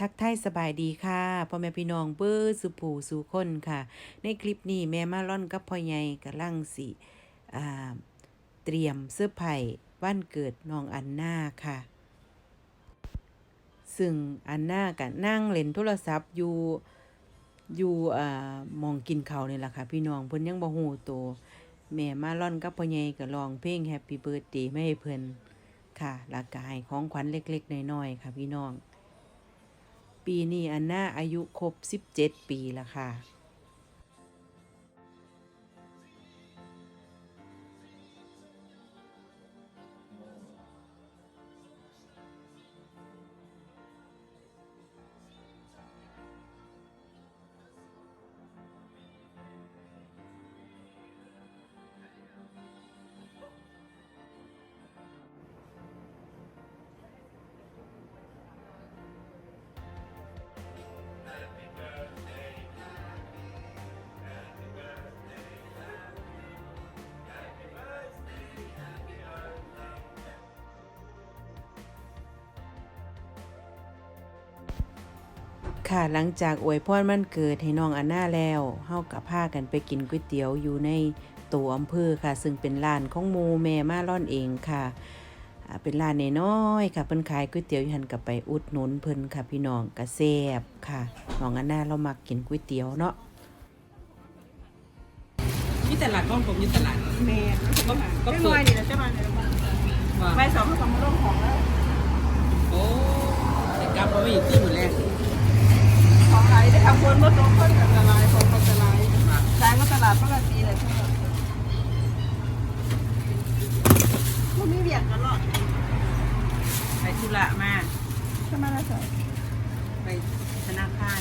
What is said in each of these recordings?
ทักทายสบายดีค่ะพ่อแม่พี่น้องเบอร์สุผูสุคนค่ะ ในคลิปนี้แม่มาล่อนกับพ่อใหญ่กำลังสิเตรียมเสื้อร์ไผ่วันเกิดน้องอันนาค่ะ ซึ่งอันนาก็นั่งเล่นโทรศัพท์อยู่อยู่อ่ามองกินเขาวนี่ยแหละค่ะ พี่น้องเพิ่นยังบ่ฮู้โตวแม่มาล่อนกับพ่อใหญ่ก็ร้องเพลง Happy Birthday ไม่ให้เพิ่นค่ะแล้วก็ให้ของขวัญเล็กๆน้อยๆค่ะพี่น้อง ปีนี้อันน่าอายุครบ 17 ปีแล้วค่ะ ค่ะหลังจากอวยพรมันเกิดให้น้องอันน่าแล้วเฮากับพากันไปกินก๋วยเตี๋ยวอยู่ในตัวอำเภอค่ะ ซึ่งเป็นร้านของหมูแม่มาร่อนเองค่ะอ่าเป็นร้านน้อยๆค่ะเพิ่นขายก๋วยเตี๋ยวอยู่หันกับไปอุดหนุนเพิ่นค่ะพี่น้องกระแซบค่ะน้องอันน่าเรามักกินก๋วยเตี๋ยวเนาะมีตลาดก้อนผมมีตลาดแม่ก็ก็ไม่เปิน้อยดดีนะเจ้ามาเนี่ยเราว่าใบสองเขาสองมาลงของแล้วโอ้แต่กลับมาไม่อยู่ที่หมดแล้ว ของขายได้ทำคนเมื่อตรงคนกับตลาดของคนตลาดขายก็ตลาดปกติเลยใช่ไหมพวกนี้เบียดกันหรอไปธุระมาใช่ไหมล่ะสาวไปธนาคาร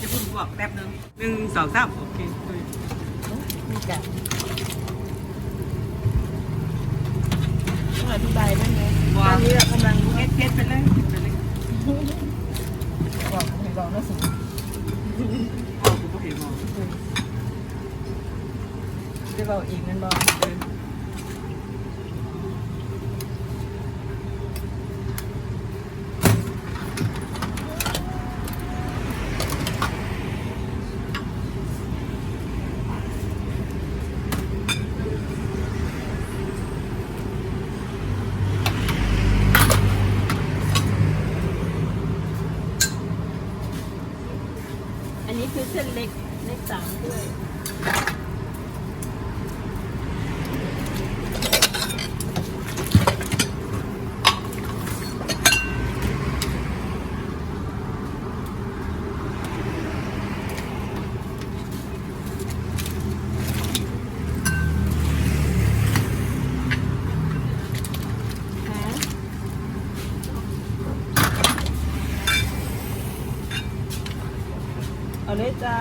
จะพูดบอกแป๊บนึงหนึ่งสองสามโอเคมีกันต้องอธิบายนั่นไงตอนนี้เรากำลังเพชรเพชรไปเลยไปเลย ดอกให้บอกนะสิพ่อกูก็เห็นมองจะบอกอีกนั่นบอก นนี้คือเส้นเล็กเล็กสามด้วย จ้า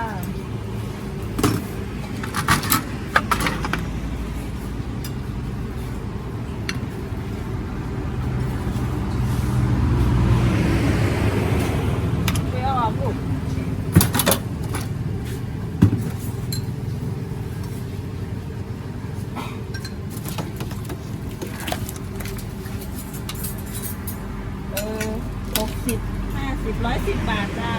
ไปเอาออกลูกเออหกสิบห้าสิบร้อยสิบบาทจ้า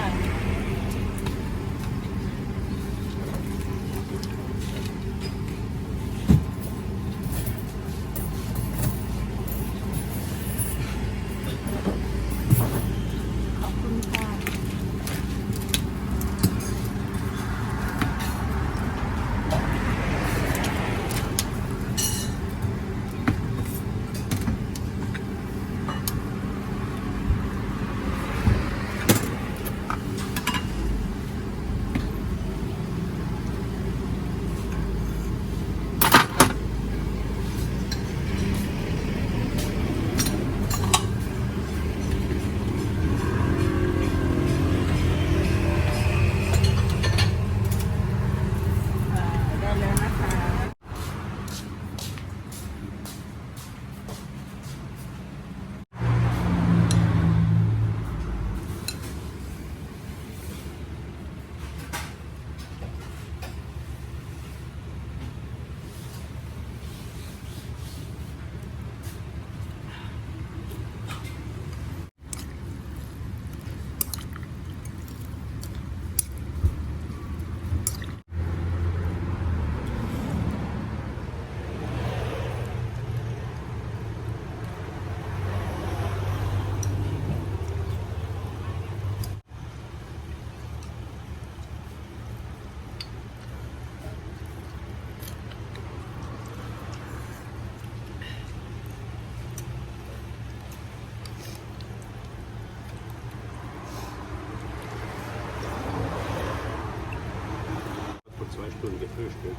Stunden gefrühstückt.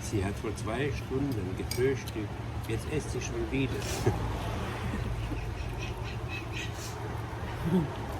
Sie hat vor zwei Stunden gefrühstückt. Jetzt esst sie schon wieder.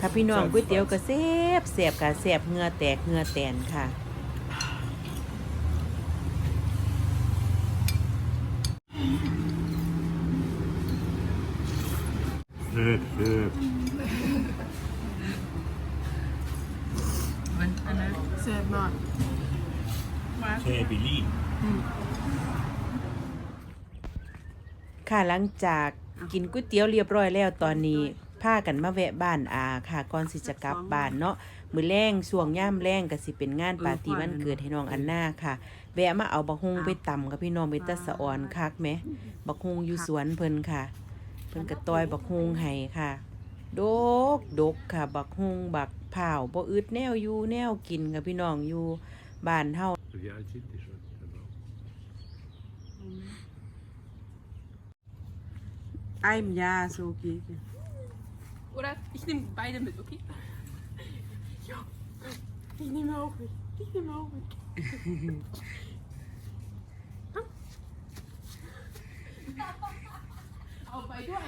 ค่ะพี่น้องก๋วยเตี๋ยวก็แซ่บแซ่บค่ะแซ่บเหงือแตกเหงือแตนค่ะ Schön, schön. มันอันนั้นเสียบหน่ อย Schön, Billy. ค่ะหลังจากกินก๋วยเตี๋ยวเรียบร้อยแล้วตอนนี้พากันมาแวะบ้านอาค่ะก่อนสิจะกลับบ้านเนาะมือแรงช่วงย่ามแรงก็สิเป็นงานปาร์ตี้วันเกิดให้น้องอันนาค่ะแวะมาเอาบักฮุงไปตำกับพี่น้องไปตสะออนคักแหมบักฮุงอยู่สวนเพิ่นค่ะ เพิ่นก็ต้อยบักฮุงให้ค่ะดกดกค่ะ บักฮุงบักเผาวบ่อึดแนวอยู่แนวกินค่ะพี่น้องอยู่บ้านเฮา Wie alt sind die schon? Genau. ไอ้มยาโซกี Oder ich nehme beide mit, okay? Ja. Ich nehme auch mit. Ich nehme auch mit. เอาไปด้วย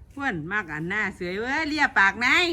เเพื่อนมากอันหน้าเสือยเว้ยเลียปากนาย